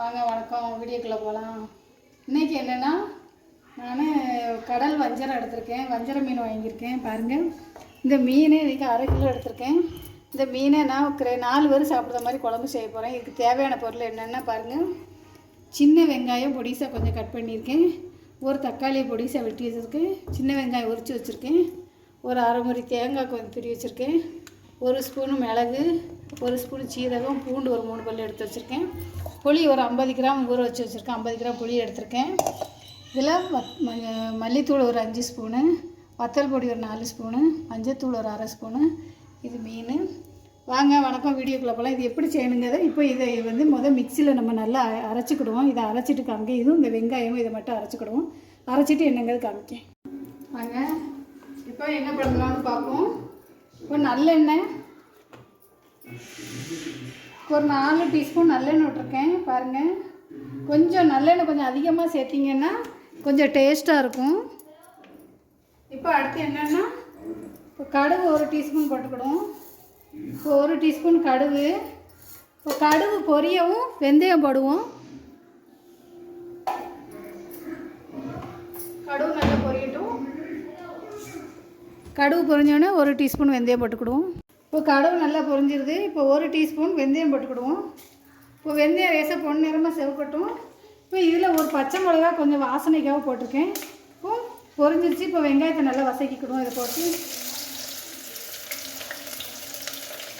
வாங்க வணக்கம். வீடியோக்குள்ளே போகலாம் இன்றைக்கி என்னென்னா நான் கடல் வஞ்சரம் எடுத்திருக்கேன். வஞ்சர மீன் வாங்கியிருக்கேன் பாருங்கள் இந்த மீன் இன்றைக்கி அரை கிலோ எடுத்திருக்கேன். இந்த மீனை நான் நாலு பேர் சாப்பிட்ற மாதிரி குழம்பு செய்ய போகிறேன் இதுக்கு தேவையான பொருள் என்னென்னா பாருங்கள் சின்ன வெங்காயம் பொடிசாக கொஞ்சம் கட் பண்ணியிருக்கேன். ஒரு தக்காளியை பொடிசாக வெட்டி வச்சுருக்கேன். சின்ன வெங்காயம் உரித்து வச்சுருக்கேன். ஒரு அரை முறை தேங்காய் கொஞ்சம் துரி வச்சுருக்கேன். ஒரு ஸ்பூனு மிளகு ஒரு ஸ்பூன் சீரகம் பூண்டு ஒரு மூணு பல்லு எடுத்து வச்சுருக்கேன். புளி ஒரு ஐம்பது கிராம் ஊற வச்சு வச்சுருக்கேன். ஐம்பது கிராம் புளி எடுத்திருக்கேன். இதில் வத் மல்லித்தூள் ஒரு அஞ்சு ஸ்பூனு வத்தல் பொடி ஒரு நாலு ஸ்பூனு மஞ்சத்தூள் ஒரு அரை ஸ்பூனு இது மீன். வாங்க வணக்கம் வீடியோக்குள்ளே போகலாம். இது எப்படி செய்யணுங்கிறத இப்போ இதை வந்து முதல் மிக்சியில் நம்ம நல்லா அரைச்சிக்கிடுவோம். இதை அரைச்சிட்டு காமிக்க இதுவும் இந்த வெங்காயமும் இதை மட்டும் அரைச்சிக்கிடுவோம். அரைச்சிட்டு என்னங்கிறது காமிக்க வாங்க இப்போ என்ன பண்ணலாம்னு பார்ப்போம். இப்போ நல்லெண்ணெய் ஒரு நாலு டீஸ்பூன் நல்லெண்ணெய் விட்ருக்கேன் பாருங்கள் கொஞ்சம் நல்லெண்ணெய் கொஞ்சம் அதிகமாக சேர்த்திங்கன்னா கொஞ்சம் டேஸ்ட்டாக இருக்கும். இப்போ அடுத்து என்னென்னா இப்போ கடுகு ஒரு டீஸ்பூன் போட்டுக்கிடுவோம். இப்போ ஒரு டீஸ்பூன் கடுகு. இப்போ கடுகு பொரியவும் வெந்தயம் போடுவோம். கடுகு நல்லா பொரியட்டும். கடுகு பொரிஞ்சோடனே ஒரு டீஸ்பூன் வெந்தயம் போட்டுக்கிடுவோம். இப்போ கடவு நல்லா பொரிஞ்சிருது. இப்போ ஒரு டீஸ்பூன் வெந்தயம் போட்டுக்கிடுவோம். இப்போ வெந்தயம் லேசாக பொன் நிறமாக செவக்கட்டும். இப்போ இதில் ஒரு பச்சை மிளகா கொஞ்சம் வாசனைக்காக போட்டிருக்கேன். இப்போ பொரிஞ்சிருச்சு. இப்போ வெங்காயத்தை நல்லா வசக்கிக்கிடுவோம் இதை போட்டு.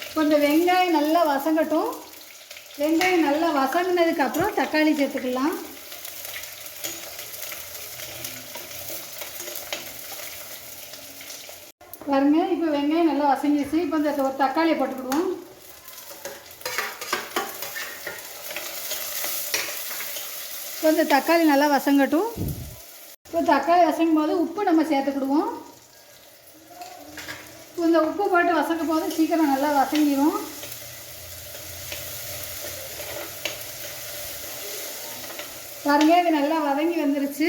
இப்போ இந்த வெங்காயம் நல்லா வசங்கட்டும் வெங்காயம் நல்லா வசங்கினதுக்கப்புறம் தக்காளி சேர்த்துக்கலாம். பாருங்க இப்போ வெங்காயம் நல்லா வசங்கிடுச்சு இப்போ இந்த ஒரு தக்காளியை போட்டுக்கிடுவோம். இப்போ இந்த தக்காளி நல்லா வசங்கட்டும் இப்போ தக்காளி வசங்கும் போது உப்பு நம்ம சேர்த்துக்கிடுவோம். இப்போ இந்த உப்பு போட்டு வசங்க போது சீக்கிரம் நல்லா வசங்கிடும் பாருங்க இது நல்லா வதங்கி வந்துருச்சு.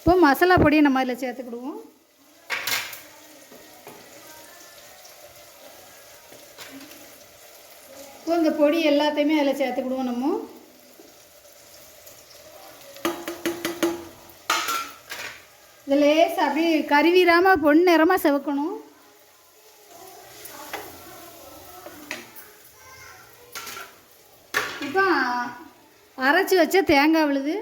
இப்போ மசாலா பொடியை நம்ம அதில் சேர்த்துக்கிடுவோம். இந்த பொடி எல்லாத்தையுமே அதில் சேர்த்துக்கிடுவோம் நம்ம. இது லேஸ் அப்படியே கருவிராமல் பொன் நிறமாக செவக்கணும். இப்போ அரைச்சி வச்ச தேங்காய் விழுது.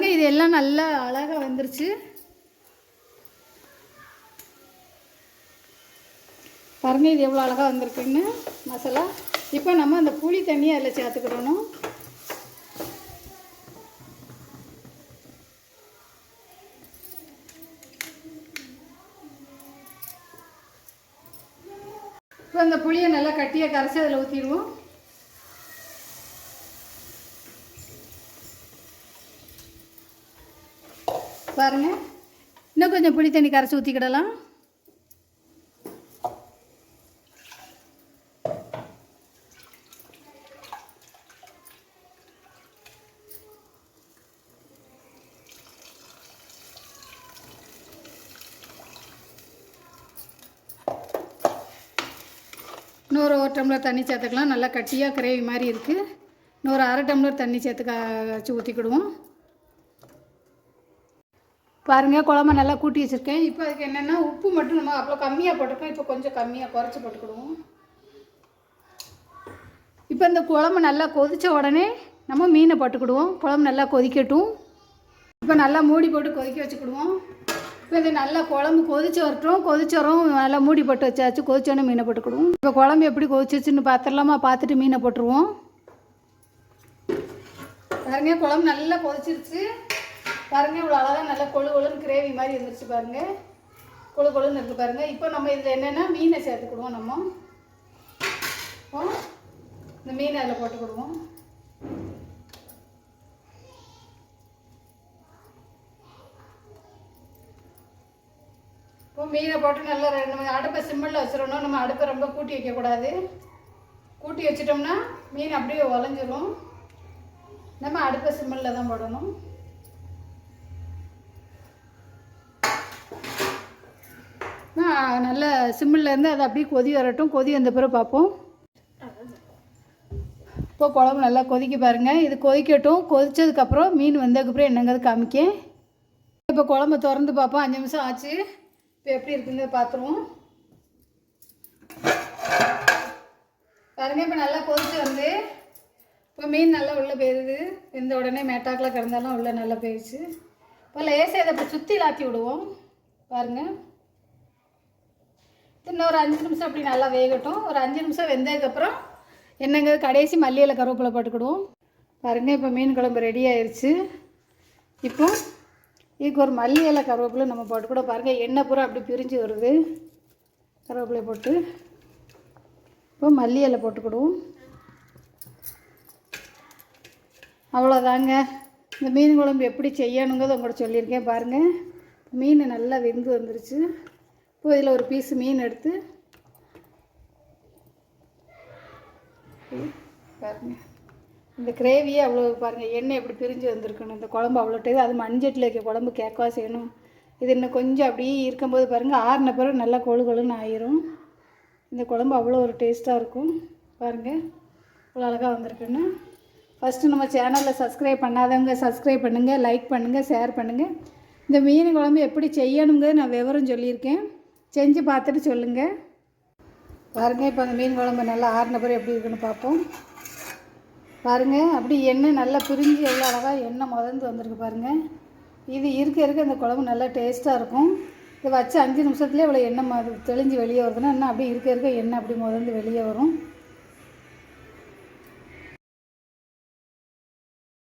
பாருங்க இது எல்லாம் நல்லா அழகாக வந்துருச்சு. பாருங்க இது எவ்வளோ அழகாக வந்திருக்குன்னு மசாலா. இப்போ நம்ம அந்த புளி தண்ணியை அதில் சேர்த்துக்கிடணும். இப்போ அந்த புளியை நல்லா கட்டியாக கரைச்சி அதில் ஊற்றிடுவோம் பாருங்கள் இன்னும் கொஞ்சம் புளி தண்ணி கரைச்சி ஊற்றிக்கிடலாம் இன்னொரு ஒரு டம்ளர் தண்ணி சேர்த்துக்கலாம். நல்லா கட்டியாக கிரேவி மாதிரி இருக்குது இன்னொரு அரை டம்ளர் தண்ணி சேர்த்து கரைச்சி ஊற்றிக்கிடுவோம் பாருங்கள் குழம்பு நல்லா கூட்டி வச்சுருக்கேன். இப்போ அதுக்கு என்னென்னா உப்பு மட்டும் நம்ம அவ்வளோ கம்மியாக போட்டிருக்கோம் இப்போ கொஞ்சம் கம்மியாக குறைச்சி போட்டுக்கிடுவோம். இப்போ இந்த குழம்பு நல்லா கொதித்த உடனே நம்ம மீனை போட்டுக்கிடுவோம். குழம்பு நல்லா கொதிக்கட்டும். இப்போ நல்லா மூடி போட்டு கொதிக்க வச்சுக்கிடுவோம். இப்போ இது நல்லா குழம்பு கொதிச்சு வரட்டும். கொதிச்சு வரும் நல்லா மூடி போட்டு வச்சாச்சு. கொதிச்சோடனே மீனை போட்டுக்கிடுவோம். இப்போ குழம்பு எப்படி கொதிச்சிச்சுன்னு பார்த்துடலாமா பார்த்துட்டு மீனை போட்டுருவோம். பாருங்க குழம்பு நல்லா கொதிச்சிருச்சு. பாருங்க இவ்வளோ அழகாக நல்லா கொழு கொழுன்னு கிரேவி மாதிரி இருந்துச்சு பாருங்க. கொழு கொழுன்னு இருக்கு பாருங்க. இப்போ நம்ம இதில் என்னென்னா மீனை சேர்த்துக்கிடுவோம் நம்ம. இந்த மீனை அதில் போட்டுக்கிடுவோம் இப்போ மீனை போட்டு நல்லா ரெண்டு மணி அடுப்பை சிம்மில் வச்சிடணும். நம்ம அடுப்பை ரொம்ப கூட்டி வைக்கக்கூடாது கூட்டி வச்சிட்டோம்னா மீன் அப்படியே உலஞ்சிரும் நம்ம அடுப்பை சிம்மில் தான் போடணும். நல்ல சிம்மிலேருந்து அதை அது அப்படியே கொதி வரட்டும். கொதி வந்த பிறகு பார்ப்போம். இப்போ குழம்பு நல்லா கொதிக்க பாருங்கள் இது கொதிக்கட்டும். கொதித்ததுக்கப்புறம் மீன் வந்ததுக்கப்புறம் என்னங்கிறது காமிக்கேன். இப்போ குழம்பு திறந்து பார்ப்போம். அஞ்சு நிமிஷம் ஆச்சு. இப்போ எப்படி இருக்குங்கிறத பார்த்துருவோம். பாருங்கள் இப்போ நல்லா கொதிச்சு வந்து இப்போ மீன் நல்லா உள்ளே போயிருது. இந்த உடனே மேட்டாக்கில் கிடந்தாலும் உள்ளே நல்லா போயிடுச்சு இப்போ லேசாக இதை இப்போ சுற்றி லாத்தி விடுவோம். பாருங்கள் இன்னும் ஒரு அஞ்சு நிமிஷம் அப்படி நல்லா வேகட்டும். ஒரு அஞ்சு நிமிஷம் வெந்ததுக்கப்புறம் என்னங்க கடைசி மல்லியில் கருவேப்பிலை போட்டுக்கிடுவோம். பாருங்கள் இப்போ மீன் குழம்பு ரெடி ஆயிடுச்சு இப்போ இதுக்கு ஒரு மல்லி இலை கருவேப்பிலை நம்ம போட்டுக்கூட பாருங்கள் எண்ணெய் பூரா அப்படி பிரிஞ்சு வருது. கருவேப்பிலை போட்டு இப்போ மல்லி இலை போட்டுக்கிடுவோம். அவ்வளோதாங்க. இந்த மீன் குழம்பு எப்படி செய்யணுங்கிறத உங்கள்கிட்ட சொல்லியிருக்கேன். பாருங்கள் மீன் நல்லா வெந்து வந்துருச்சு. இப்போ இதில் ஒரு பீஸ் மீன் எடுத்து பாருங்க. இந்த கிரேவியே அவ்வளோ பாருங்கள் எண்ணெய் எப்படி பிரிஞ்சு வந்திருக்கணும். இந்த குழம்பு அவ்வளோ டேஸ்ட் அது மஞ்சட்டில் இருக்க குழம்பு கேட்கவா செய்யணும். இது இன்னும் கொஞ்சம் அப்படியே இருக்கும்போது பாருங்கள் ஆறின பிறகு நல்லா கொழு கொழுன்னு ஆயிரும். இந்த குழம்பு அவ்வளோ ஒரு டேஸ்ட்டாக இருக்கும். பாருங்கள் இவ்வளோ அழகாக வந்திருக்குன்னு. ஃபஸ்ட்டு நம்ம சேனலில் சப்ஸ்கிரைப் பண்ணாதவங்க சப்ஸ்கிரைப் பண்ணுங்கள் லைக் பண்ணுங்கள் ஷேர் பண்ணுங்கள் இந்த மீன் குழம்பு எப்படி செய்யணுங்கிறது நான் விவரம் சொல்லியிருக்கேன். செஞ்சு பார்த்துட்டு சொல்லுங்கள் பாருங்கள் இப்போ அந்த மீன் குழம்பு நல்லா ஆறின பிறகு எப்படி இருக்குன்னு பார்ப்போம். பாருங்கள் அப்படி எண்ணெய் நல்லா பிரிஞ்சு எவ்வளோ அழகாக எண்ணெய் முதந்து வந்திருக்கு பாருங்கள் இது இருக்க இருக்க அந்த குழம்பு நல்லா டேஸ்ட்டாக இருக்கும். இது வச்சு அஞ்சு நிமிஷத்துலேயே இவ்வளோ எண்ணெய் தெளிஞ்சு வெளியே வருதுன்னா இன்னும் அப்படியே இருக்க இருக்க எண்ணெய் அப்படி முதந்து வெளியே வரும்.